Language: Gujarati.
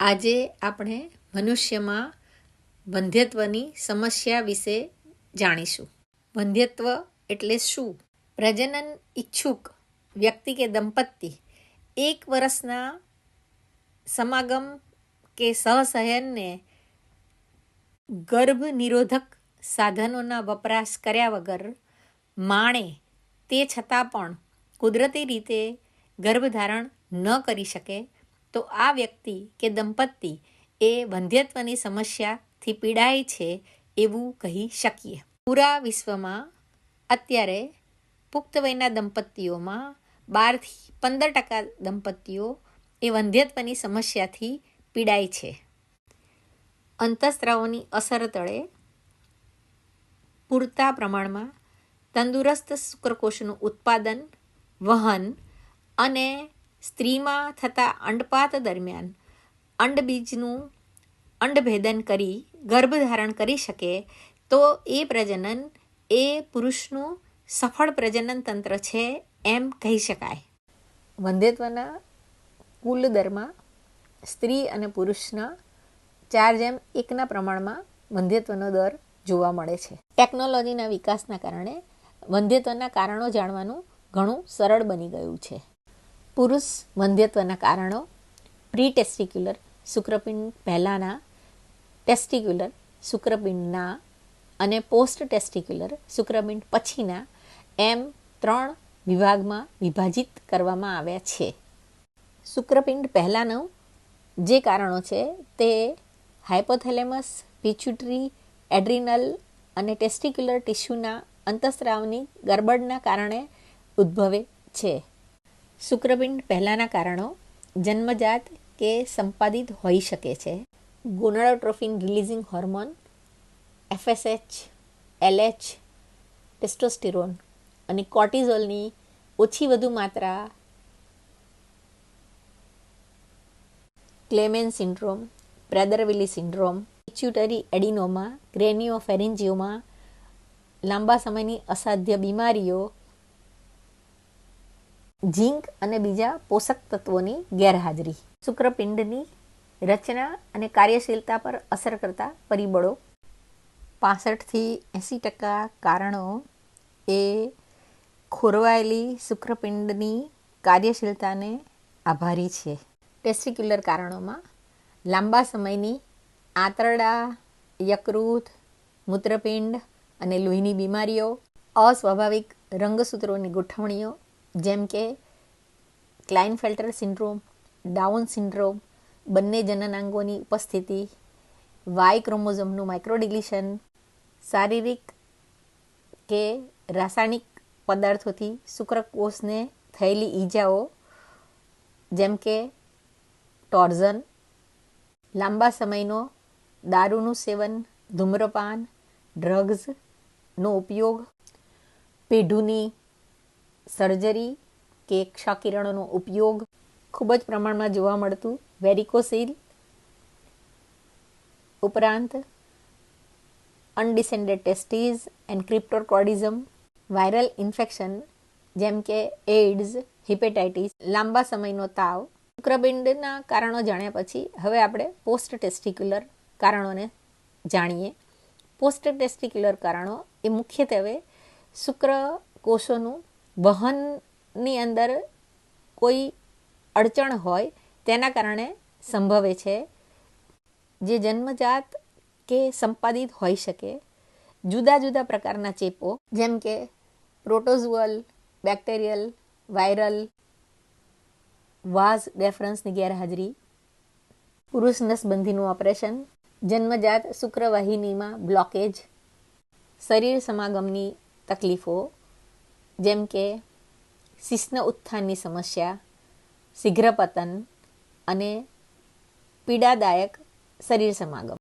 આજે આપણે મનુષ્યમાં વંધ્યત્વની સમસ્યા વિશે જાણીશું. વંધ્યત્વ એટલે શું? પ્રજનન ઈચ્છુક વ્યક્તિ કે દંપતી એક વર્ષના સમાગમ કે સહસહનને ગર્ભ નિરોધક સાધનોના વપરાશ કર્યા વગર માણે તે છતાં પણ કુદરતી રીતે ગર્ભધારણ ન કરી શકે તો આ વ્યક્તિ કે દંપતી એ વંધ્યત્વની સમસ્યાથી પીડાય છે એવું કહી શકીએ. પૂરા વિશ્વમાં અત્યારે પુખ્ત વયના દંપતીઓમાં બારથી પંદર ટકા દંપતીઓ એ વંધ્યત્વની સમસ્યાથી પીડાય છે. અંતઃસ્ત્રાવોની અસર તળે પૂરતા પ્રમાણમાં તંદુરસ્ત શુક્રકોષનું ઉત્પાદન, વહન અને સ્ત્રીમાં થતા અંડપાત દરમિયાન અંડબીજનું અંડભેદન કરી ગર્ભધારણ કરી શકે, તો એ પ્રજનન એ પુરુષનું સફળ પ્રજનન તંત્ર છે એમ કહી શકાય. વંધ્યત્વના કુલ દરમાં સ્ત્રી અને પુરુષના ચાર જેમ એકના પ્રમાણમાં વંધ્યત્વનો દર જોવા મળે છે. ટેકનોલોજીના વિકાસના કારણે વંધ્યત્વના કારણો જાણવાનું ઘણું સરળ બની ગયું છે. પુરુષ વંધ્યત્વના કારણો પ્રી ટેસ્ટિક્યુલર શુક્રપિંડ પહેલાંના ટેસ્ટિક્યુલર શુક્રપિંડના અને પોસ્ટ ટેસ્ટિક્યુલર શુક્રપિંડ પછીના એમ ત્રણ વિભાગમાં વિભાજિત કરવામાં આવ્યા છે. શુક્રપિંડ પહેલાંનું જે કારણો છે તે હાઇપોથેલેમસ પિચ્યુટરી એડ્રિનલ અને ટેસ્ટિક્યુલર ટિશ્યુના અંતઃસ્રાવની ગરબડના કારણે ઉદ્ભવે છે. શુક્રપિંડ પહેલાંના કારણો, જન્મજાત કે સંપાદિત હોઈ શકે છે. Gonadotropin releasing hormone FSH LH testosterone અને કોર્ટિઝોલની ઓછી વધુ માત્રા, Kallmann syndrome, Prader Willi syndrome, pituitary adenoma craniopharyngioma લાંબા સમયની અસાધ્ય બીમારીઓ ઝીંક અને બીજા પોષક તત્વોની ગેરહાજરી. શુક્રપિંડની રચના અને કાર્યશીલતા પર અસર કરતા પરિબળો પાસઠથી એંસી ટકા કારણો એ ખોરવાયેલી શુક્રપિંડની કાર્યશીલતાને આભારી છે. ટેસ્ટિક્યુલર કારણોમાં લાંબા સમયની આંતરડા, યકૃત, મૂત્રપિંડ અને લોહીની બીમારીઓ, અસ્વાભાવિક રંગસૂત્રોની ગોઠવણીઓ જેમ કે ક્લાઇનફેલ્ટર સિન્ડ્રોમ ડાઉન સિન્ડ્રોમ બંને જનનાંગોની ઉપસ્થિતિ વાય ક્રોમોઝોમનું માઇક્રોડિલિશન શારીરિક કે રાસાયણિક પદાર્થોથી શુક્રકોષને થયેલી ઈજાઓ, જેમ કે ટોર્ઝન, લાંબા સમયનો દારૂનું સેવન, ધૂમ્રપાન ડ્રગ્સનો ઉપયોગ, પેઢુની સર્જરી કે ક્ષાકિરણોનો ઉપયોગ ખૂબ જ પ્રમાણમાં જોવા મળતું. વેરિકોસિલ ઉપરાંત undescended testes and cryptorchidism, viral infection જેમ કે એઇડ્સ, હિપેટાઇટિસ, લાંબા સમયનો તાવ શુક્રબિંડના કારણો જાણ્યા પછી હવે આપણે પોસ્ટ ટેસ્ટિક્યુલર કારણોને જાણીએ. પોસ્ટ ટેસ્ટિક્યુલર કારણો એ મુખ્યત્વે શુક્ર કોષોનું વહનની અંદર કોઈ અડચણ હોય, તેના કારણે સંભવે છે. જે જન્મજાત કે સંપાદિત હોઈ શકે, જુદા જુદા પ્રકારના ચેપો, જેમ કે પ્રોટોઝુઅલ, બેક્ટેરિયલ, વાયરલ, વાઝ ડેફરન્સની ગેરહાજરી, પુરુષ નસબંધીનું ઓપરેશન, જન્મજાત શુક્રવાહિનીમાં બ્લોકેજ, શરીર સમાગમની તકલીફો જેમ કે શિશ્ન ઉત્થાનની સમસ્યા શીઘ્ર પતન અને પીડાદાયક શરીર સમાગમ.